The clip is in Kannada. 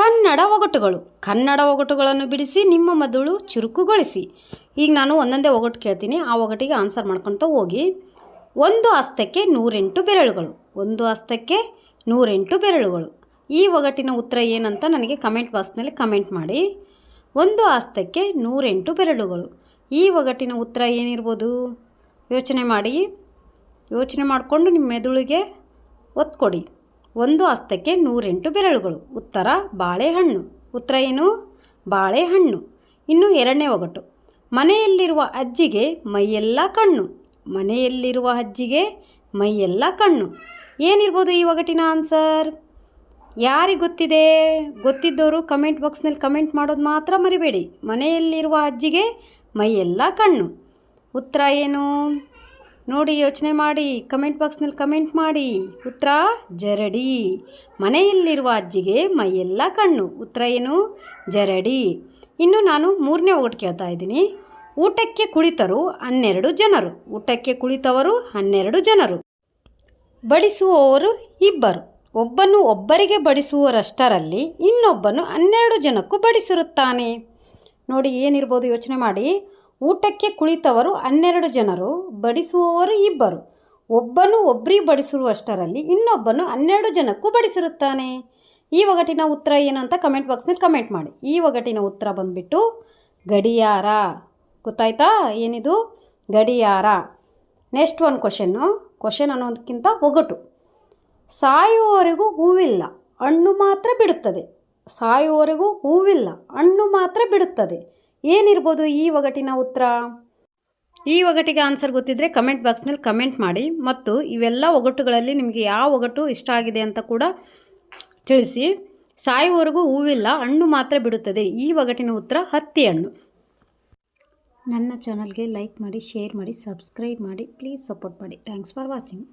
ಕನ್ನಡ ಒಗಟುಗಳು. ಕನ್ನಡ ಒಗಟುಗಳನ್ನು ಬಿಡಿಸಿ, ನಿಮ್ಮ ಮೆದುಳು ಚುರುಕುಗೊಳಿಸಿ. ಈಗ ನಾನು ಒಂದೊಂದೇ ಒಗಟು ಕೇಳ್ತೀನಿ. ಆ ಒಗಟಿಗೆ ಆನ್ಸರ್ ಮಾಡ್ಕೊತ ಹೋಗಿ. ಒಂದು ಹಸ್ತಕ್ಕೆ ನೂರೆಂಟು ಬೆರಳುಗಳು. ಒಂದು ಹಸ್ತಕ್ಕೆ ನೂರೆಂಟು ಬೆರಳುಗಳು. ಈ ಒಗಟಿನ ಉತ್ತರ ಏನಂತ ನನಗೆ ಕಮೆಂಟ್ ಬಾಕ್ಸ್ನಲ್ಲಿ ಕಮೆಂಟ್ ಮಾಡಿ. ಒಂದು ಹಸ್ತಕ್ಕೆ ನೂರೆಂಟು ಬೆರಳುಗಳು. ಈ ಒಗಟಿನ ಉತ್ತರ ಏನಿರ್ಬೋದು? ಯೋಚನೆ ಮಾಡಿ. ಯೋಚನೆ ಮಾಡಿಕೊಂಡು ನಿಮ್ಮ ಮೆದುಳಿಗೆ ಒತ್ತು ಒಂದು ಹಸ್ತಕ್ಕೆ ನೂರೆಂಟು ಬೆರಳುಗಳು. ಉತ್ತರ, ಬಾಳೆಹಣ್ಣು. ಉತ್ತರ ಏನು? ಬಾಳೆಹಣ್ಣು. ಇನ್ನು ಎರಡನೇ ಒಗಟು. ಮನೆಯಲ್ಲಿರುವ ಅಜ್ಜಿಗೆ ಮೈಯೆಲ್ಲ ಕಣ್ಣು. ಮನೆಯಲ್ಲಿರುವ ಅಜ್ಜಿಗೆ ಮೈಯೆಲ್ಲ ಕಣ್ಣು. ಏನಿರ್ಬೋದು ಈ ಒಗಟಿನ ಆನ್ಸರ್? ಯಾರಿಗೆ ಗೊತ್ತಿದೆ? ಗೊತ್ತಿದ್ದವರು ಕಮೆಂಟ್ ಬಾಕ್ಸ್ನಲ್ಲಿ ಕಮೆಂಟ್ ಮಾಡೋದು ಮಾತ್ರ ಮರಿಬೇಡಿ. ಮನೆಯಲ್ಲಿರುವ ಅಜ್ಜಿಗೆ ಮೈಯೆಲ್ಲ ಕಣ್ಣು. ಉತ್ತರ ಏನು? ನೋಡಿ ಯೋಚನೆ ಮಾಡಿ, ಕಮೆಂಟ್ ಬಾಕ್ಸ್ನಲ್ಲಿ ಕಮೆಂಟ್ ಮಾಡಿ. ಉತ್ತರ ಜರಡಿ. ಮನೆಯಲ್ಲಿರುವ ಅಜ್ಜಿಗೆ ಮೈಯೆಲ್ಲ ಕಣ್ಣು. ಉತ್ತರ ಏನು? ಜರಡಿ. ಇನ್ನು ನಾನು ಮೂರನೇ ಒಗಟು ಕೇಳ್ತಾ ಇದ್ದೀನಿ. ಊಟಕ್ಕೆ ಕುಳಿತರು ಹನ್ನೆರಡು ಜನರು. ಊಟಕ್ಕೆ ಕುಳಿತವರು ಹನ್ನೆರಡು ಜನರು. ಬಡಿಸುವವರು ಇಬ್ಬರು. ಒಬ್ಬನು ಒಬ್ಬರಿಗೆ ಬಡಿಸುವರಷ್ಟರಲ್ಲಿ ಇನ್ನೊಬ್ಬನು ಹನ್ನೆರಡು ಜನಕ್ಕೂ ಬಡಿಸಿರುತ್ತಾನೆ. ನೋಡಿ ಏನಿರ್ಬೋದು ಯೋಚನೆ ಮಾಡಿ. ಊಟಕ್ಕೆ ಕುಳಿತವರು ಹನ್ನೆರಡು ಜನರು, ಬಡಿಸುವವರು ಇಬ್ಬರು. ಒಬ್ಬನು ಒಬ್ಬರಿ ಬಡಿಸಿರುವಷ್ಟರಲ್ಲಿ ಇನ್ನೊಬ್ಬನು ಹನ್ನೆರಡು ಜನಕ್ಕೂ ಬಡಿಸಿರುತ್ತಾನೆ. ಈ ಒಗಟಿನ ಉತ್ತರ ಏನು ಅಂತ ಕಮೆಂಟ್ ಬಾಕ್ಸ್ನಲ್ಲಿ ಕಮೆಂಟ್ ಮಾಡಿ. ಈ ಒಗಟಿನ ಉತ್ತರ ಬಂದುಬಿಟ್ಟು ಗಡಿಯಾರ. ಗೊತ್ತಾಯ್ತಾ? ಏನಿದು? ಗಡಿಯಾರ. ನೆಕ್ಸ್ಟ್ ಒಂದು ಕ್ವಶನ್ನು. ಕ್ವಶನ್ ಅನ್ನೋದಕ್ಕಿಂತ ಒಗಟು. ಸಾಯುವವರೆಗೂ ಹೂವಿಲ್ಲ, ಹಣ್ಣು ಮಾತ್ರ ಬಿಡುತ್ತದೆ. ಸಾಯುವವರೆಗೂ ಹೂವಿಲ್ಲ, ಹಣ್ಣು ಮಾತ್ರ ಬಿಡುತ್ತದೆ. ಏನಿರ್ಬೋದು ಈ ಒಗಟಿನ ಉತ್ತರ? ಈ ಒಗಟಿಗೆ ಆನ್ಸರ್ ಗೊತ್ತಿದ್ದರೆ ಕಮೆಂಟ್ ಬಾಕ್ಸ್ನಲ್ಲಿ ಕಮೆಂಟ್ ಮಾಡಿ. ಮತ್ತು ಇವೆಲ್ಲ ಒಗಟುಗಳಲ್ಲಿ ನಿಮಗೆ ಯಾವ ಒಗಟು ಇಷ್ಟ ಆಗಿದೆ ಅಂತ ಕೂಡ ತಿಳಿಸಿ. ಸಾಯುವವರೆಗೂ ಹೂವಿಲ್ಲ ಹಣ್ಣು ಮಾತ್ರ ಬಿಡುತ್ತದೆ. ಈ ಒಗಟಿನ ಉತ್ತರ ಹತ್ತಿ ಹಣ್ಣು. ನನ್ನ ಚಾನಲ್ಗೆ ಲೈಕ್ ಮಾಡಿ ಶೇರ್ ಮಾಡಿ ಸಬ್ಸ್ಕ್ರೈಬ್ ಮಾಡಿ. ಪ್ಲೀಸ್ ಸಪೋರ್ಟ್ ಮಾಡಿ. Thanks for watching.